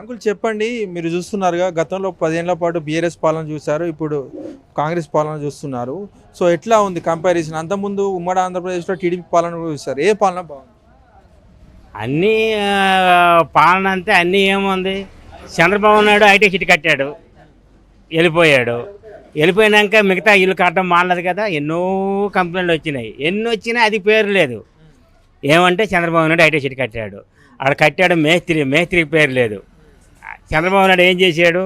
Uncle చెప్పండి. మీరు చూస్తున్నారుగా గతంలో పదేళ్ళ పాటు బీఆర్ఎస్ పాలన చూశారు ఇప్పుడు కాంగ్రెస్ పాలన చూస్తున్నారు. సో ఎట్లా ఉంది కంపారిజన్? అంతకుముందు ఉమ్మడి ఆంధ్రప్రదేశ్లో టీడీపీ పాలన కూడా చూస్తారు ఏ పాలన బాగుంది? అన్నీ ఆ, పాలన అంతే అన్నీ ఏముంది? చంద్రబాబు నాయుడు ఐటీ సిటీ కట్టాడు. వెళ్ళిపోయాడు. వెళ్ళిపోయినాక మిగతా ఇల్లు కట్టడం మానలేదు కదా ఎన్నో కంప్లైంట్లు వచ్చినాయి. ఎన్ని వచ్చినా అది పేరు లేదు. ఏమంటే చంద్రబాబు నాయుడు ఐటీ సిటీ కట్టాడు. ఆడ కట్టాడు మేస్త్రి మేస్త్రికి పేరు లేదు. చంద్రబాబు నాయుడు ఏం చేశాడు?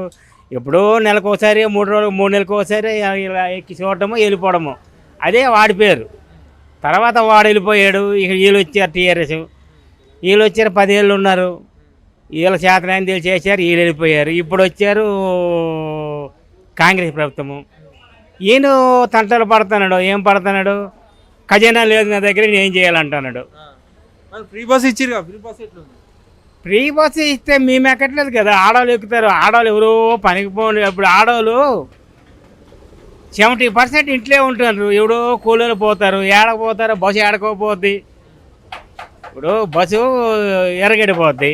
ఎప్పుడో నెలకు ఒకసారి మూడు రోజులు మూడు నెలలకు ఒకసారి ఇలా ఎక్కి చూడటము వెళ్ళిపోవడము. అదే వాడి పేరు. తర్వాత వాడు వెళ్ళిపోయాడు ఇక వీళ్ళు వచ్చారు టీఆర్ఎస్. వీళ్ళు వచ్చారు పదేళ్ళు ఉన్నారు. వీళ్ళ చేతనైన తెలిసి చేశారు వీళ్ళు వెళ్ళిపోయారు. ఇప్పుడు వచ్చారు కాంగ్రెస్ ప్రభుత్వము. ఈయన తంటలు పడుతున్నాడు. ఏం పడుతున్నాడు? ఖజానా లేదు నా దగ్గర నేను ఏం చేయాలంటున్నాడు. ఫ్రీ బస్ ఇచ్చిరుగా ఫ్రీ బస్ ఎట్లుంది? ఫ్రీ బస్సు ఇస్తే మేము ఎక్కట్లేదు కదా. ఆడవాళ్ళు ఎక్కుతారు. ఆడవాళ్ళు ఎవరో పనికి పోండి ఇప్పుడు ఆడవాళ్ళు సెవెంటీ పర్సెంట్ ఇంట్లో ఉంటున్నారు. ఎవడో కూలీలు పోతారు. ఏడకపోతారు బస్సు ఏడకపోద్ది. ఇప్పుడు బస్సు ఎరగడిపోద్ది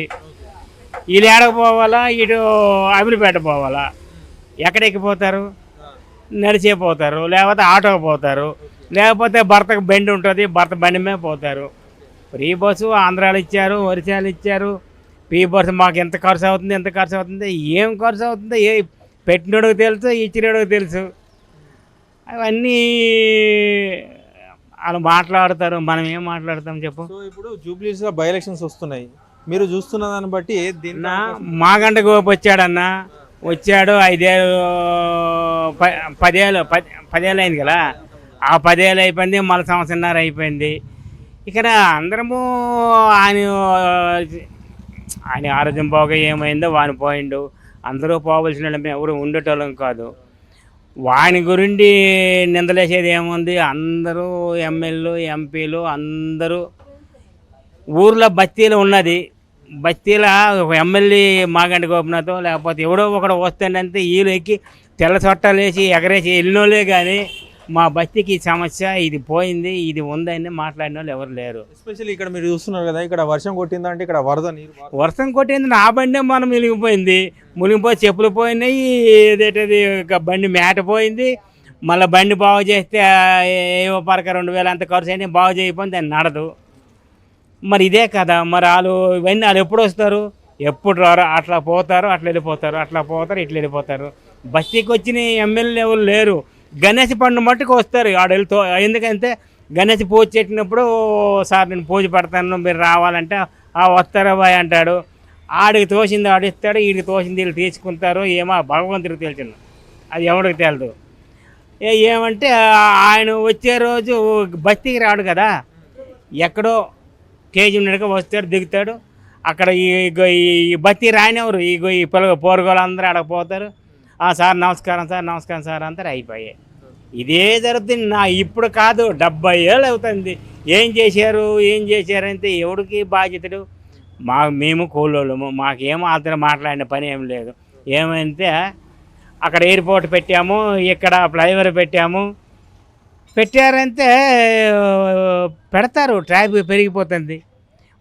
వీళ్ళు ఏడకపోవాలా? ఇటు అమీర్పేట పోవాలా? ఎక్కడెక్కిపోతారు నడిచే పోతారు. లేకపోతే ఆటోకి పోతారు. లేకపోతే భర్తకు బండి ఉంటుంది. భర్త బండి మీద పోతారు. ఫ్రీ బస్సు ఆంధ్రాలు ఇచ్చారు ఒరిస్సాలు ఇచ్చారు. ఫ్రీ బస్సు మాకు ఎంత ఖర్చు అవుతుంది ఎంత ఖర్చు అవుతుంది ఏం ఖర్చు అవుతుందో ఏ పెట్టినోడికి తెలుసు ఇచ్చినోడికి తెలుసు. అవన్నీ వాళ్ళు మాట్లాడతారు మనం ఏం మాట్లాడతాం చెప్పు. సో ఇప్పుడు జూబ్లీస్లో బై ఎలక్షన్స్ వస్తున్నాయి. మీరు చూస్తున్న దాన్ని బట్టి దీన్ని నా మాగంట గోపు వచ్చాడన్న. వచ్చాడు ఐదేళ్ళు ప- పదేళ్ళు పది పదేళ్ళు అయింది కదా. ఆ పదేళ్ళు అయిపోయింది మళ్ళీ సంవత్సరంన్నర అయిపోయింది. ఇక్కడ అందరము ఆయన ఆయన ఆరోగ్యం బాగా ఏమైందో వాని పోయిండు అందరూ పోవలసిన ఎవరు ఉండేటోళ్ళం కాదు. వాని గురించి నిందలేసేది ఏముంది? అందరూ ఎమ్మెల్యేలు ఎంపీలు అందరూ ఊర్లో బస్తీలు ఉన్నది. బస్తీల ఒక ఎమ్మెల్యే మాగంటి గోపినాథో లేకపోతే ఎవడో ఒకడు వస్తేనంటే వీళ్ళు ఎక్కి తెల్ల చొట్టాలు వేసి ఎగరేసి వెళ్ళినోళ్ళే కానీ మా బస్తీకి ఈ సమస్య ఇది పోయింది ఇది ఉందని మాట్లాడిన వాళ్ళు ఎవరు లేరు. ఎస్పెషల్లీ ఇక్కడ మీరు చూస్తున్నారు కదా ఇక్కడ వర్షం కొట్టిందంటే ఇక్కడ వరద నీరు వర్షం కొట్టింది నా బండి మనం మునిగిపోయింది. మునిగిపోయి చెప్పులు పోయినాయి ఏదేటది బండి మేట పోయింది. మళ్ళీ బండి బాగు చేస్తే ఏవో పరక రెండు వేలు అంత ఖర్చు అయినా బాగు చేయకపోతే దాన్ని నడదు. మరి ఇదే కదా మరి వాళ్ళు ఇవన్నీ వాళ్ళు ఎప్పుడు వస్తారు? ఎప్పుడు రారు? అట్లా పోతారు అట్లా వెళ్ళిపోతారు అట్లా పోతారు ఇట్లా వెళ్ళిపోతారు. బస్తీకి వచ్చిన ఎమ్మెల్యే ఎవరు లేరు. గణేష్ పండు మట్టుకు వస్తారు ఆడ వెళ్తూ ఎందుకంటే గణేష్ పూజ చెట్టినప్పుడు సార్ నేను పూజ పెడతాను మీరు రావాలంటే ఆ వస్తారా బాయ్ అంటాడు. ఆడికి తోసింది ఆడిస్తాడు వీడికి తోసింది వీళ్ళు తీసుకుంటారు. ఏమో భగవంతుడికి తెలిసిన అది ఎవరికి తెలియదు ఏమంటే ఆయన వచ్చే రోజు బస్తీకి రాడు కదా. ఎక్కడో కేజీ నడక వస్తాడు దిగుతాడు. అక్కడ ఈ ఇగో ఈ బస్తీ రానివ్వరు ఈ పిల్ల పోరుగోలు అందరూ ఆడకపోతారు సార్ నమస్కారం సార్ నమస్కారం సార్ అంతా అయిపోయాయి. ఇదే జరుగుతుంది నా ఇప్పుడు కాదు డెబ్బై ఏళ్ళు అవుతుంది. ఏం చేశారు ఏం చేశారంటే ఎవడికి బాధ్యతడు? మా మేము కూలోళ్ళము మాకేమో అతను మాట్లాడిన పని ఏం లేదు. ఏమంటే అక్కడ ఎయిర్పోర్ట్ పెట్టాము ఇక్కడ ఫ్లైఓవర్ పెట్టాము. పెట్టారంటే పెడతారు ట్రాఫిక్ పెరిగిపోతుంది.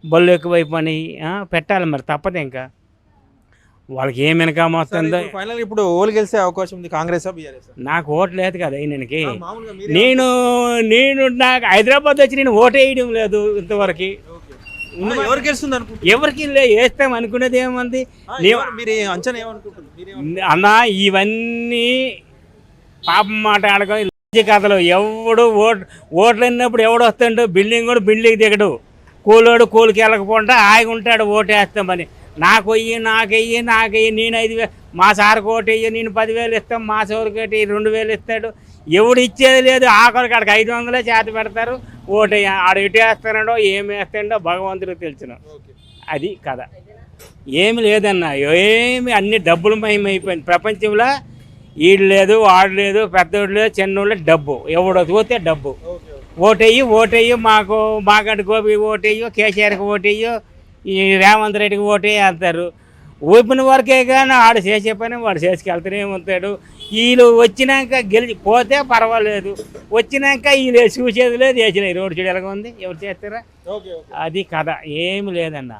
బళ్ళు ఎక్కువైపోయి పెట్టాలి మరి తప్పదు ఇంకా. వాళ్ళకి ఏం ఇన్కమ్ వస్తుందో ఫైనల్ ఇప్పుడు ఓలు గెలిచే అవకాశం ఉంది కాంగ్రెస్ నాకు ఓటు లేదు కదా ఈయనకి నేను నేను నాకు హైదరాబాద్ వచ్చి నేను ఓటు వేయడం లేదు ఇంతవరకు. ఎవరు గెలుస్తుంది అనుకుంటున్నారు? ఎవరికి లే వేస్తాం అనుకునేది ఏముంది? మీరు ఏ- అంచనా ఏమనుకుంటున్నారు? మీరేం- అన్న ఇవన్నీ పాపం మాట ఆడకం కథలు. ఎవడు ఓట్ ఓట్లు అన్నప్పుడు ఎవడు వస్తాడు? బిల్డింగ్ కూడా బిల్డింగ్ దిగడు. కూలోడు కూలికి వెళ్ళకపోతే ఆగి ఉంటాడు ఓటు వేస్తామని నాకు వెయ్యి నాకు వెయ్యి నాకు వెయ్యి నేను ఐదు వేలు మా సార్కి ఓటు వెయ్యి నేను పదివేలు ఇస్తాం మా సార్కి ఒకటి రెండు వేలు ఇస్తాడు. ఎవడు ఇచ్చేది లేదు ఆఖరికి ఆడికి ఐదు వందలే చేత పెడతారు. ఓటు ఆడు ఎటు వేస్తాడో ఏం వేస్తాడో భగవంతుడికి తెలుసును అది కథ. ఏమి లేదన్న ఏమి అన్ని డబ్బులు మహిమైపోయింది ప్రపంచంలో ఈడు లేదు వాడు లేదు పెద్దోడు లేదు చిన్నోళ్ళు డబ్బు. ఎవడో పోతే డబ్బు. ఓటెయ్యి ఓటెయ్యి మాకు మాగంటి గోపి ఓటెయ్యో కేసీఆర్కి ఓటెయ్యో ఈ రేవంత్ రెడ్డికి ఓటెయ్యి అంటారు ఊపిన వరకే కానీ ఆడు చేసే పని వాడు చేసుకెళ్తూనే ఉంటాడు. వీళ్ళు వచ్చినాక గెలిచి పోతే పర్వాలేదు. వచ్చినాక వీళ్ళు చూసేది లేదు. వేసిన రోడ్డు చూడు ఎలాగ ఉంది ఎవరు చేస్తారా? అది కథ. ఏమి లేదన్న.